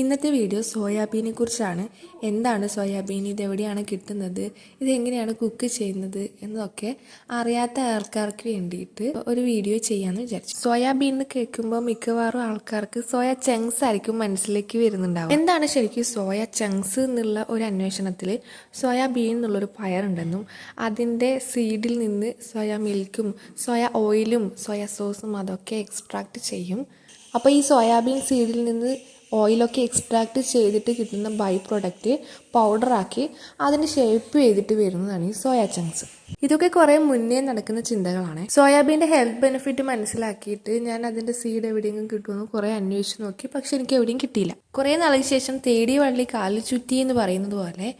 ഇന്നത്തെ വീഡിയോ സോയാബീനെ കുറിച്ചാണ്. എന്താണ് സോയാബീൻ? ഇത് എവിടെയാണ് കിട്ടുന്നത്? ഇതെങ്ങനെയാണ് കുക്ക് ചെയ്യുന്നത്? എന്നൊക്കെ അറിയാത്ത ആൾക്കാർക്ക് വേണ്ടിയിട്ട് ഒരു വീഡിയോ ചെയ്യാമെന്ന് വിചാരിച്ചു. സോയാബീൻ എന്ന് കേൾക്കുമ്പോൾ മിക്കവാറും ആൾക്കാർക്ക് സോയ ചങ്ക്സ് ആയിരിക്കും മനസ്സിലേക്ക് വരുന്നുണ്ടാവും എന്താണ് ശരിക്കും സോയ ചങ്ക്സ് എന്നുള്ള ഒരു അന്വേഷണത്തിൽ സോയാബീൻ എന്നുള്ളൊരു പയറുണ്ടെന്നും അതിന്റെ സീഡിൽ നിന്ന് സോയ മിൽക്കും സോയ ഓയിലും സോയ സോസും അതൊക്കെ എക്സ്ട്രാക്ട് ചെയ്യും. അപ്പോൾ ഈ സോയാബീൻ സീഡിൽ നിന്ന് ഓയിലൊക്കെ എക്സ്ട്രാക്ട് ചെയ്തിട്ട് കിട്ടുന്ന ബൈ പ്രൊഡക്റ്റ് പൗഡറാക്കി അതിന് ഷേപ്പ് ചെയ്തിട്ട് വരുന്നതാണ് ഈ സോയ ചങ്ക്സ് ഇതൊക്കെ കുറേ മുന്നേ നടക്കുന്ന ചിന്തകളാണ്. സോയാബീന്റെ ഹെൽത്ത് ബെനിഫിറ്റ് മനസ്സിലാക്കിയിട്ട് ഞാൻ അതിന്റെ സീഡ് എവിടെയെങ്കിലും കിട്ടുമെന്ന് കുറേ അന്വേഷിച്ച് നോക്കി. പക്ഷെ എനിക്ക് എവിടെയും കിട്ടിയില്ല. കുറേ നാളിന് ശേഷം തേടി വള്ളി കാലിൽ ചുറ്റി എന്ന് പറയുന്നത് പോലെ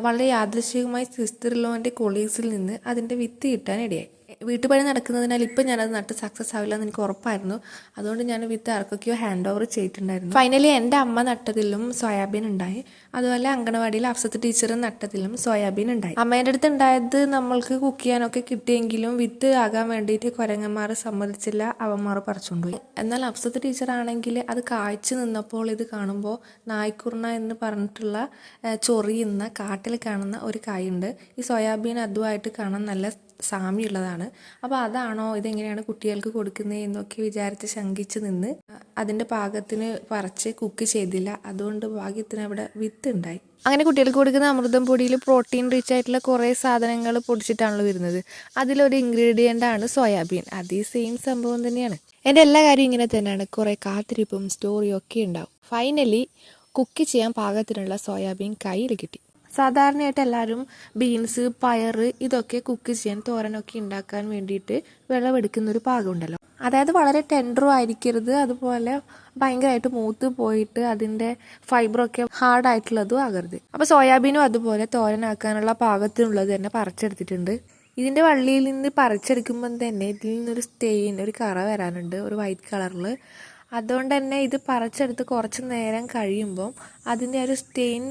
വളരെ യാദൃശികമായി സിസ്റ്ററിലോന്റെ കൊളീഗ്സിൽ നിന്ന് അതിന്റെ വിത്ത് കിട്ടാൻ ഇടയായി. വീട്ടുപണി നടക്കുന്നതിനാൽ ഇപ്പം ഞാനത് നട്ട് സക്സസ് ആവില്ല എന്ന് എനിക്ക് ഉറപ്പായിരുന്നു. അതുകൊണ്ട് ഞാൻ വിത്ത് ആർക്കൊക്കെയോ ഹാൻഡ് ഓവർ ചെയ്തിട്ടുണ്ടായിരുന്നു. ഫൈനലി എന്റെ അമ്മ നട്ടതിലും സോയാബീൻ ഉണ്ടായി. അതുപോലെ അങ്കണവാടിയിൽ അഫ്സത്ത് ടീച്ചർ നട്ടതിലും സോയാബീൻ ഉണ്ടായി. അമ്മേന്റെ അടുത്ത് ഉണ്ടായത് നമ്മൾക്ക് കുക്ക് ചെയ്യാനൊക്കെ കിട്ടിയെങ്കിലും വിത്ത് ആകാൻ വേണ്ടിയിട്ട് കുരങ്ങന്മാർ സമ്മതിച്ചില്ല അവന്മാർ പറിച്ചുകൊണ്ടുപോയി. എന്നാൽ അഫ്സത്ത് ടീച്ചർ ആണെങ്കിൽ അത് കാഴ്ച നിന്നപ്പോൾ ഇത് കാണുമ്പോൾ നായ്ക്കുർണ എന്ന് പറഞ്ഞിട്ടുള്ള ചൊറിയുന്ന കാട്ടിൽ കാണുന്ന ഒരു കായുണ്ട്. ഈ സോയാബീൻ അതുമായിട്ട് കാണാൻ നല്ല സാമ്യമുള്ളതാണ്. അപ്പോൾ അതാണോ ഇതെങ്ങനെയാണ് കുട്ടികൾക്ക് കൊടുക്കുന്നത് എന്നൊക്കെ വിചാരിച്ച് ശങ്കിച്ച് നിന്ന് അതിന്റെ പാകത്തിന് പറിച്ച് കുക്ക് ചെയ്തില്ല. അതുകൊണ്ട് ഭാഗ്യത്തിന് അവിടെ വിത്ത് ഉണ്ടായി. അങ്ങനെ കുട്ടികൾക്ക് കൊടുക്കുന്ന അമൃതം പൊടിയിൽ പ്രോട്ടീൻ റിച്ച് ആയിട്ടുള്ള കുറേ സാധനങ്ങൾ പൊടിച്ചിട്ടാണല്ലോ വരുന്നത്. അതിലൊരു ഇൻഗ്രീഡിയന്റ് ആണ് സോയാബീൻ അത് ഈ സെയിം സംഭവം തന്നെയാണ്. എന്റെ എല്ലാ കാര്യവും ഇങ്ങനെ തന്നെയാണ്. കുറേ കാത്തിരിപ്പും സ്റ്റോറിയും ഒക്കെ ഉണ്ടാവും. ഫൈനലി കുക്ക് ചെയ്യാൻ പാകത്തിനുള്ള സോയാബീൻ കയ്യിൽ കിട്ടി. സാധാരണയായിട്ട് എല്ലാവരും ബീൻസ് പയർ ഇതൊക്കെ കുക്ക് ചെയ്യാൻ തോരനൊക്കെ ഉണ്ടാക്കാൻ വേണ്ടിയിട്ട് വിളവെടുക്കുന്ന ഒരു പാകമുണ്ടല്ലോ. അതായത് വളരെ ടെൻഡറും ആയിരിക്കരുത്. അതുപോലെ ഭയങ്കരമായിട്ട് മൂത്ത് പോയിട്ട് അതിന്റെ ഫൈബറൊക്കെ ഹാർഡായിട്ടുള്ളതും ആകരുത്. അപ്പോൾ സോയാബീനും അതുപോലെ തോരനാക്കാനുള്ള പാകത്തിനുള്ളത് തന്നെ പറിച്ചെടുത്തിട്ടുണ്ട്. ഇതിന്റെ വള്ളിയിൽ നിന്ന് പറിച്ചെടുക്കുമ്പം തന്നെ ഇതിൽ നിന്നൊരു സ്റ്റെയിൻ ഒരു കറ വരാനുണ്ട് ഒരു വൈറ്റ് കളറിൽ അതുകൊണ്ട് തന്നെ ഇത് പറിച്ചെടുത്ത് കുറച്ച് നേരം കഴിയുമ്പം അതിന്റെ ഒരു സ്റ്റെയിൻ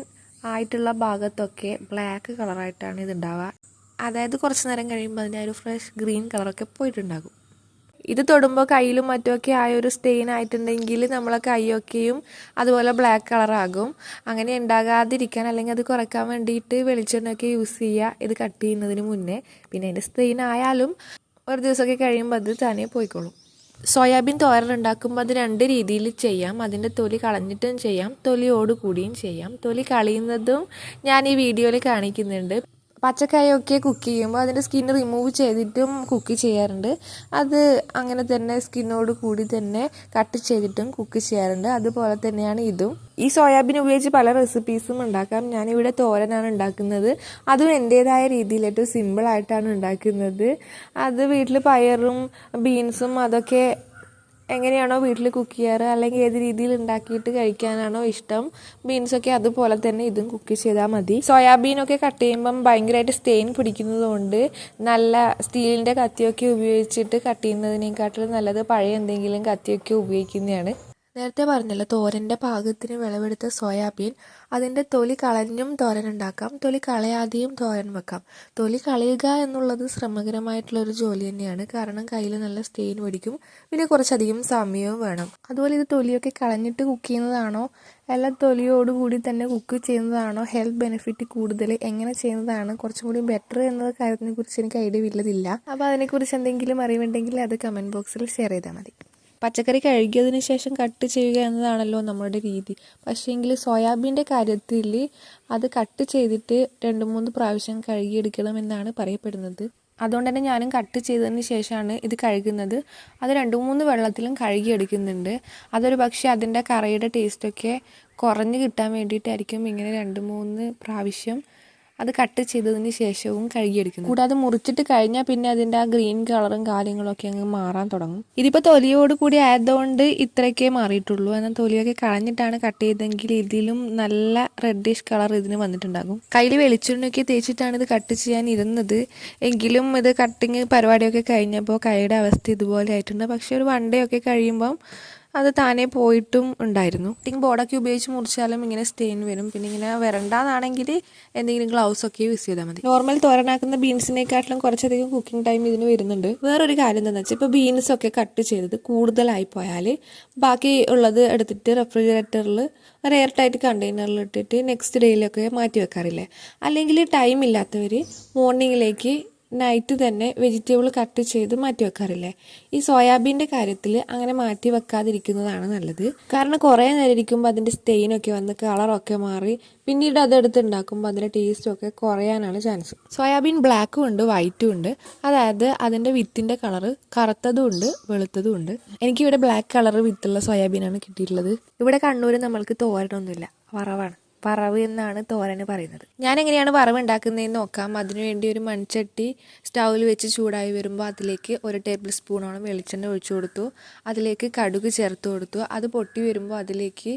ആയിട്ടുള്ള ഭാഗത്തൊക്കെ ബ്ലാക്ക് കളറായിട്ടാണ് ഇതുണ്ടാവുക. അതായത് കുറച്ച് നേരം കഴിയുമ്പോൾ അതിന്റെ ഒരു ഫ്രഷ് ഗ്രീൻ കളറൊക്കെ പോയിട്ടുണ്ടാകും. ഇത് തൊടുമ്പോൾ കയ്യിലും മറ്റുമൊക്കെ ആയ ഒരു സ്റ്റെയിൻ ആയിട്ടുണ്ടെങ്കിൽ നമ്മളെ കൈയൊക്കെയും അതുപോലെ ബ്ലാക്ക് കളറാകും. അങ്ങനെ ഉണ്ടാകാതിരിക്കാൻ അല്ലെങ്കിൽ അത് കുറയ്ക്കാൻ വേണ്ടിയിട്ട് വെളിച്ചെണ്ണയൊക്കെ യൂസ് ചെയ്യുക. ഇത് കട്ട് ചെയ്യുന്നതിന് മുന്നേ. പിന്നെ അതിന്റെ സ്റ്റെയിൻ ആയാലും ഒരു ദിവസമൊക്കെ കഴിയുമ്പോൾ അത് തന്നെ പോയിക്കോളും. സോയാബീൻ തോരൻ ഉണ്ടാക്കുമ്പോൾ അത് രണ്ട് രീതിയിൽ ചെയ്യാം. അതിന്റെ തൊലി കളഞ്ഞിട്ടും ചെയ്യാം. തൊലിയോട് കൂടിയും ചെയ്യാം. തൊലി കളയുന്നതും ഞാൻ ഈ വീഡിയോയിൽ കാണിക്കുന്നുണ്ട്. പച്ചക്കായൊക്കെ കുക്ക് ചെയ്യുമ്പോൾ അതിന്റെ സ്കിൻ റിമൂവ് ചെയ്തിട്ടും കുക്ക് ചെയ്യാറുണ്ട്. അത് അങ്ങനെ തന്നെ സ്കിന്നോട് കൂടി തന്നെ കട്ട് ചെയ്തിട്ടും കുക്ക് ചെയ്യാറുണ്ട്. അതുപോലെ തന്നെയാണ് ഇതും. ഈ സോയാബീൻ ഉപയോഗിച്ച് പല റെസിപ്പീസും ഉണ്ടാക്കാം. ഞാനിവിടെ തോരനാണ് ഉണ്ടാക്കുന്നത്. അതും എന്റേതായ രീതിയിൽ ഏറ്റവും സിമ്പിളായിട്ടാണ് ഉണ്ടാക്കുന്നത്. അത് വീട്ടിൽ പയറും ബീൻസും അതൊക്കെ എങ്ങനെയാണോ വീട്ടിൽ കുക്ക് ചെയ്യാറ്? അല്ലെങ്കിൽ ഏത് രീതിയിൽ ഉണ്ടാക്കിയിട്ട് കഴിക്കാനാണോ ഇഷ്ടം? ബീൻസൊക്കെ അതുപോലെ തന്നെ ഇതും കുക്ക് ചെയ്താൽ മതി. സോയാബീനൊക്കെ കട്ട് ചെയ്യുമ്പം ഭയങ്കരമായിട്ട് സ്റ്റെയിൻ പിടിക്കുന്നതുകൊണ്ട് നല്ല സ്റ്റീലിന്റെ കത്തിയൊക്കെ ഉപയോഗിച്ചിട്ട് കട്ട് ചെയ്യുന്നതിനേക്കാട്ടിലും നല്ലത് പഴയ എന്തെങ്കിലും കത്തിയൊക്കെ ഉപയോഗിക്കുന്നതാണ്. നേരത്തെ പറഞ്ഞല്ലോ തോരന്റെ പാകത്തിന് വിളവെടുത്ത സോയാബീൻ അതിന്റെ തൊലി കളഞ്ഞും തോരൻ ഉണ്ടാക്കാം. തൊലി കളയാതെയും തോരൻ വെക്കാം. തൊലി കളയുക എന്നുള്ളത് ശ്രമകരമായിട്ടുള്ള ഒരു ജോലി തന്നെയാണ്. കാരണം കയ്യിൽ നല്ല സ്റ്റെയിൻ പിടിക്കും. പിന്നെ കുറച്ചധികം സമയവും വേണം. അതുപോലെ ഇത് തൊലിയൊക്കെ കളഞ്ഞിട്ട് കുക്ക് ചെയ്യുന്നതാണോ? അല്ല തൊലിയോടുകൂടി തന്നെ കുക്ക് ചെയ്യുന്നതാണോ? ഹെൽത്ത് ബെനിഫിറ്റ് കൂടുതൽ എങ്ങനെ ചെയ്യുന്നതാണ്? കുറച്ചും കൂടി ബെറ്റർ എന്ന കാര്യത്തിനെ കുറിച്ച് എനിക്ക് ഐഡിയ ഇല്ലതില്ല. അപ്പോൾ അതിനെക്കുറിച്ച് എന്തെങ്കിലും അറിവുണ്ടെങ്കിൽ അത് കമന്റ് ബോക്സിൽ ഷെയർ ചെയ്താൽ മതി. പച്ചക്കറി കഴുകിയതിന് ശേഷം കട്ട് ചെയ്യുക എന്നതാണല്ലോ നമ്മുടെ രീതി. പക്ഷേങ്കിൽ സോയാബീന്റെ കാര്യത്തിൽ അത് കട്ട് ചെയ്തിട്ട് രണ്ട് മൂന്ന് പ്രാവശ്യം കഴുകിയെടുക്കണം എന്നാണ് പറയപ്പെടുന്നത്. അതുകൊണ്ട് തന്നെ ഞാനും കട്ട് ചെയ്തതിന് ശേഷമാണ് ഇത് കഴുകുന്നത്. അത് രണ്ട് മൂന്ന് വെള്ളത്തിലും കഴുകിയെടുക്കുന്നുണ്ട്. അതൊരു പക്ഷേ അതിന്റെ കറയുടെ ടേസ്റ്റൊക്കെ കുറഞ്ഞ് കിട്ടാൻ വേണ്ടിയിട്ടായിരിക്കും ഇങ്ങനെ രണ്ട് മൂന്ന് പ്രാവശ്യം അത് കട്ട് ചെയ്തതിന് ശേഷവും കഴുകിയെടുക്കുന്നു കൂടാതെ മുറിച്ചിട്ട് കഴിഞ്ഞാൽ പിന്നെ അതിന്റെ ആ ഗ്രീൻ കളറും കാര്യങ്ങളൊക്കെ അങ്ങ് മാറാൻ തുടങ്ങും. ഇതിപ്പോ തൊലിയോട് കൂടി ആയതുകൊണ്ട് ഇത്രയൊക്കെ മാറിയിട്ടുള്ളൂ. എന്നാൽ തൊലിയൊക്കെ കളഞ്ഞിട്ടാണ് കട്ട് ചെയ്തെങ്കിൽ ഇതിലും നല്ല റെഡിഷ് കളർ ഇതിന് വന്നിട്ടുണ്ടാകും. കയ്യിൽ വെളിച്ചെണ്ണയൊക്കെ തേച്ചിട്ടാണ് ഇത് കട്ട് ചെയ്യാൻ ഇരുന്നത് എങ്കിലും ഇത് കട്ടിങ് പരിപാടിയൊക്കെ കഴിഞ്ഞപ്പോൾ കൈയുടെ അവസ്ഥ ഇതുപോലെ ആയിട്ടുണ്ട്. പക്ഷേ ഒരു വൺ ഡേ ഒക്കെ കഴിയുമ്പം അത് താനേ പോയിട്ടും ഉണ്ടായിരുന്നു. തിങ് ബോർഡൊക്കെ ഉപയോഗിച്ച് മുറിച്ചാലും ഇങ്ങനെ സ്റ്റെയിൻ വരും. പിന്നെ ഇങ്ങനെ വരണ്ടാന്നാണെങ്കിൽ എന്തെങ്കിലും ഗ്ലൗസ് ഒക്കെ യൂസ് ചെയ്താൽ മതി. നോർമൽ തോരനാക്കുന്ന ബീൻസിനെക്കാട്ടിലും കുറച്ചധികം കുക്കിംഗ് ടൈം ഇതിന് വരുന്നുണ്ട്. വേറൊരു കാര്യം എന്താണെന്ന് വെച്ചാൽ ഇപ്പോൾ ബീൻസ് ഒക്കെ കട്ട് ചെയ്തത് കൂടുതലായി പോയാൽ ബാക്കി ഉള്ളത് എടുത്തിട്ട് റെഫ്രിജറേറ്ററിൽ ഒരു എയർ ടൈറ്റ് കണ്ടെയ്നറിൽ ഇട്ടിട്ട് നെക്സ്റ്റ് ഡേയിലൊക്കെ മാറ്റി വെക്കാറില്ലേ? അല്ലെങ്കിൽ ടൈം ഇല്ലാത്തവർ മോർണിംഗിലേക്ക് നൈറ്റ് തന്നെ വെജിറ്റബിൾ കട്ട് ചെയ്ത് മാറ്റി വെക്കാറില്ലേ? ഈ സോയാബീന്റെ കാര്യത്തിൽ അങ്ങനെ മാറ്റി വെക്കാതിരിക്കുന്നതാണ് നല്ലത്. കാരണം കുറേ നേരം ഇരിക്കുമ്പോൾ അതിന്റെ സ്റ്റെയിനൊക്കെ വന്ന് കളറൊക്കെ മാറി പിന്നീട് അതെടുത്ത് ഉണ്ടാക്കുമ്പോൾ അതിന്റെ ടേസ്റ്റൊക്കെ കുറയാനാണ് ചാൻസ്. സോയാബീൻ ബ്ലാക്കും ഉണ്ട് വൈറ്റും ഉണ്ട്. അതായത് അതിന്റെ വിത്തിന്റെ കളറ് കറുത്തതും ഉണ്ട് വെളുത്തതും ഉണ്ട്. എനിക്കിവിടെ ബ്ലാക്ക് കളർ വിത്തുള്ള സോയാബീനാണ് കിട്ടിയിട്ടുള്ളത്. ഇവിടെ കണ്ണൂർ നമ്മൾക്ക് തോരനൊന്നുമില്ല. വറവാണ്. വറവ് എന്നാണ് തോരന് പറയുന്നത്. ഞാൻ എങ്ങനെയാണ് വറവ് ഉണ്ടാക്കുന്നതെന്ന് നോക്കാം. അതിനുവേണ്ടി ഒരു മൺചട്ടി സ്റ്റൗവിൽ വെച്ച് ചൂടായി വരുമ്പോൾ അതിലേക്ക് ഒരു ടേബിൾ സ്പൂണോളം വെളിച്ചെണ്ണ ഒഴിച്ചു കൊടുത്തു. അതിലേക്ക് കടുക് ചേർത്ത് കൊടുത്തു. അത് പൊട്ടി വരുമ്പോൾ അതിലേക്ക്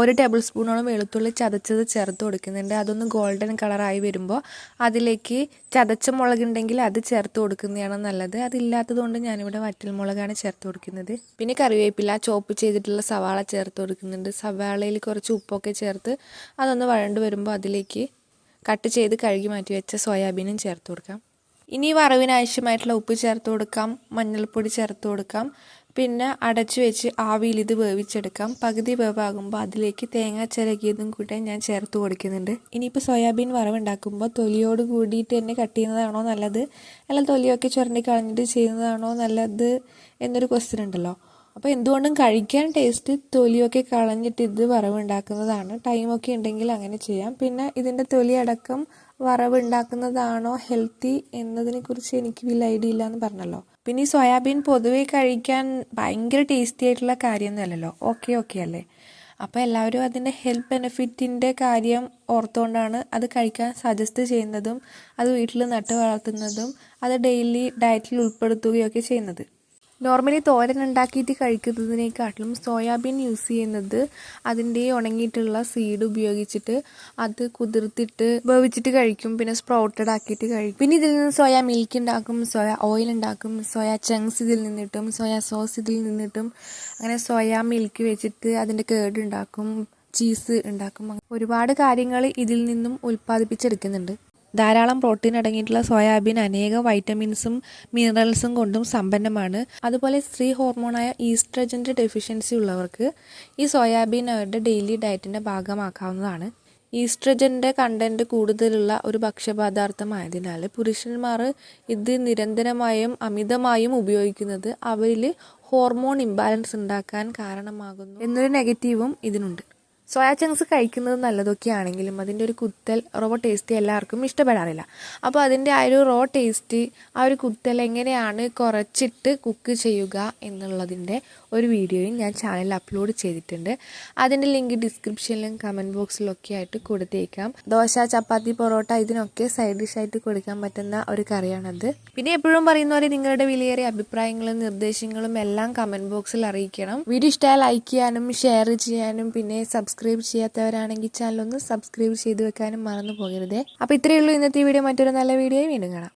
ഒരു ടേബിൾ സ്പൂണോളം വെളുത്തുള്ളി ചതച്ചത് ചേർത്ത് കൊടുക്കുന്നുണ്ട്. അതൊന്ന് ഗോൾഡൻ കളറായി വരുമ്പോൾ അതിലേക്ക് ചതച്ച മുളകുണ്ടെങ്കിൽ അത് ചേർത്ത് കൊടുക്കുന്നതാണ് നല്ലത്. അതില്ലാത്തത് കൊണ്ട് ഞാനിവിടെ വറ്റൽ മുളകാണ് ചേർത്ത് കൊടുക്കുന്നത്. പിന്നെ കറിവേപ്പില ചോപ്പ് ചെയ്തിട്ടുള്ള സവാള ചേർത്ത് കൊടുക്കുന്നുണ്ട്. സവാളയിൽ കുറച്ച് ഉപ്പൊക്കെ ചേർത്ത് അതൊന്ന് വഴണ്ട് വരുമ്പോൾ അതിലേക്ക് കട്ട് ചെയ്ത് കഴുകി മാറ്റി വെച്ച സോയാബീനും ചേർത്ത് കൊടുക്കാം. ഇനി വറവിന് ആവശ്യമായിട്ടുള്ള ഉപ്പ് ചേർത്ത് കൊടുക്കാം. മഞ്ഞൾപ്പൊടി ചേർത്ത് കൊടുക്കാം. പിന്നെ അടച്ചു വെച്ച് ആവിയിൽ ഇത് വേവിച്ചെടുക്കാം. പകുതി വേവാകുമ്പോൾ അതിലേക്ക് തേങ്ങ ചിരകിയതും കൂടെ ഞാൻ ചേർത്ത് കൊടുക്കുന്നുണ്ട്. ഇനിയിപ്പോൾ സോയാബീൻ വറവുണ്ടാക്കുമ്പോൾ തൊലിയോട് കൂടിയിട്ട് തന്നെ കട്ട് ചെയ്യുന്നതാണോ നല്ലത്? അല്ല തൊലിയൊക്കെ ചുരണ്ടി കളഞ്ഞിട്ട് ചെയ്യുന്നതാണോ നല്ലത് എന്നൊരു ക്വസ്റ്റ്യൻ ഉണ്ടല്ലോ. അപ്പോൾ എന്തുകൊണ്ടും കഴിക്കാൻ ടേസ്റ്റ് തൊലിയൊക്കെ കളഞ്ഞിട്ട് ഇത് വറവുണ്ടാക്കുന്നതാണ്. ടൈമൊക്കെ ഉണ്ടെങ്കിൽ അങ്ങനെ ചെയ്യാം. പിന്നെ ഇതിന്റെ തൊലി അടക്കം വറവുണ്ടാക്കുന്നതാണോ ഹെൽത്തി എന്നതിനെക്കുറിച്ച് എനിക്ക് വലിയ ഐഡിയ ഇല്ല എന്ന് പറഞ്ഞല്ലോ. പിന്നെ ഈ സോയാബീൻ പൊതുവെ കഴിക്കാൻ ഭയങ്കര ടേസ്റ്റി ആയിട്ടുള്ള കാര്യമൊന്നുമല്ലല്ലോ. ഓക്കെ ഓക്കെ അല്ലേ? അപ്പോൾ എല്ലാവരും അതിന്റെ ഹെൽത്ത് ബെനിഫിറ്റിന്റെ കാര്യം ഓർത്തുകൊണ്ടാണ് അത് കഴിക്കാൻ സജസ്റ്റ് ചെയ്യുന്നതും അത് വീട്ടിൽ നട്ട് വളർത്തുന്നതും അത് ഡെയിലി ഡയറ്റിൽ ഉൾപ്പെടുത്തുകയൊക്കെ ചെയ്യുന്നത്. നോർമലി തോരൻ ഉണ്ടാക്കിയിട്ട് കഴിക്കുന്നതിനേക്കാട്ടിലും സോയാബീൻ യൂസ് ചെയ്യുന്നത് അതിന്റെ ഉണങ്ങിയിട്ടുള്ള സീഡ് ഉപയോഗിച്ചിട്ട് അത് കുതിർത്തിട്ട് വേവിച്ചിട്ട് കഴിക്കും. പിന്നെ സ്പ്രൗട്ടഡ് ആക്കിയിട്ട് കഴിക്കും. പിന്നെ ഇതിൽ നിന്ന് സോയ മിൽക്ക് ഉണ്ടാക്കും സോയ ഓയിൽ ഉണ്ടാക്കും സോയ ചങ്ക്സ് ഇതിൽ നിന്നിട്ടും സോയ സോസ് ഇതിൽ നിന്നിട്ടും. അങ്ങനെ സോയ മിൽക്ക് വെച്ചിട്ട് അതിന്റെ കേട് ഉണ്ടാക്കും ചീസ് ഉണ്ടാക്കും. ഒരുപാട് കാര്യങ്ങൾ ഇതിൽ നിന്നും ഉൽപ്പാദിപ്പിച്ചെടുക്കുന്നുണ്ട്. ധാരാളം പ്രോട്ടീൻ അടങ്ങിയിട്ടുള്ള സോയാബീൻ അനേക വൈറ്റമിൻസും മിനറൽസും കൊണ്ടും സമ്പന്നമാണ്. അതുപോലെ സ്ത്രീ ഹോർമോണായ ഈസ്ട്രജന്റെ ഡെഫിഷ്യൻസി ഉള്ളവർക്ക് ഈ സോയാബീൻ അവരുടെ ഡെയിലി ഡയറ്റിന്റെ ഭാഗമാക്കാവുന്നതാണ്. ഈസ്ട്രജന്റെ കണ്ടന്റ് കൂടുതലുള്ള ഒരു ഭക്ഷ്യപദാർത്ഥമായതിനാൽ പുരുഷന്മാർ ഇത് നിരന്തരമായും അമിതമായും ഉപയോഗിക്കുന്നത് അവരിൽ ഹോർമോൺ ഇംബാലൻസ് ഉണ്ടാക്കാൻ കാരണമാകുന്നു. എന്നൊരു നെഗറ്റീവും ഇതിനുണ്ട്. സോയാ ചങ്ക്സ് കഴിക്കുന്നത് നല്ലതൊക്കെ ആണെങ്കിലും അതിന്റെ ഒരു കുത്തൽ റോ ടേസ്റ്റ് എല്ലാവർക്കും ഇഷ്ടപ്പെടാറില്ല. അപ്പോൾ അതിന്റെ ആ ഒരു റോ ടേസ്റ്റ് ആ ഒരു കുത്തൽ എങ്ങനെയാണ് കുറച്ചിട്ട് കുക്ക് ചെയ്യുക എന്നുള്ളതിന്റെ ഒരു വീഡിയോയും ഞാൻ ചാനലിൽ അപ്ലോഡ് ചെയ്തിട്ടുണ്ട്. അതിന്റെ ലിങ്ക് ഡിസ്ക്രിപ്ഷനിലും കമന്റ് ബോക്സിലൊക്കെ ആയിട്ട് കൊടുത്തേക്കാം. ദോശ ചപ്പാത്തി പൊറോട്ട ഇതിനൊക്കെ സൈഡ് ഡിഷായിട്ട് കൊടുക്കാൻ പറ്റുന്ന ഒരു കറിയാണത്. പിന്നെ എപ്പോഴും പറയുന്ന പോലെ നിങ്ങളുടെ വിലയേറിയ അഭിപ്രായങ്ങളും നിർദ്ദേശങ്ങളും എല്ലാം കമന്റ് ബോക്സിൽ അറിയിക്കണം. വീഡിയോ ഇഷ്ടമായ ലൈക്ക് ചെയ്യാനും ഷെയർ ചെയ്യാനും പിന്നെ സബ്സ്ക്രൈബ് ചെയ്യാത്തവരാണെങ്കിൽ ചാനൽ ഒന്ന് സബ്സ്ക്രൈബ് ചെയ്ത് വെക്കാനും മറന്നു പോകരുതേ. അപ്പോൾ ഇത്രയേ ഉള്ളൂ ഇന്നത്തെ വീഡിയോ മറ്റൊരു നല്ല വീഡിയോയും വീണ്ടും കാണാം.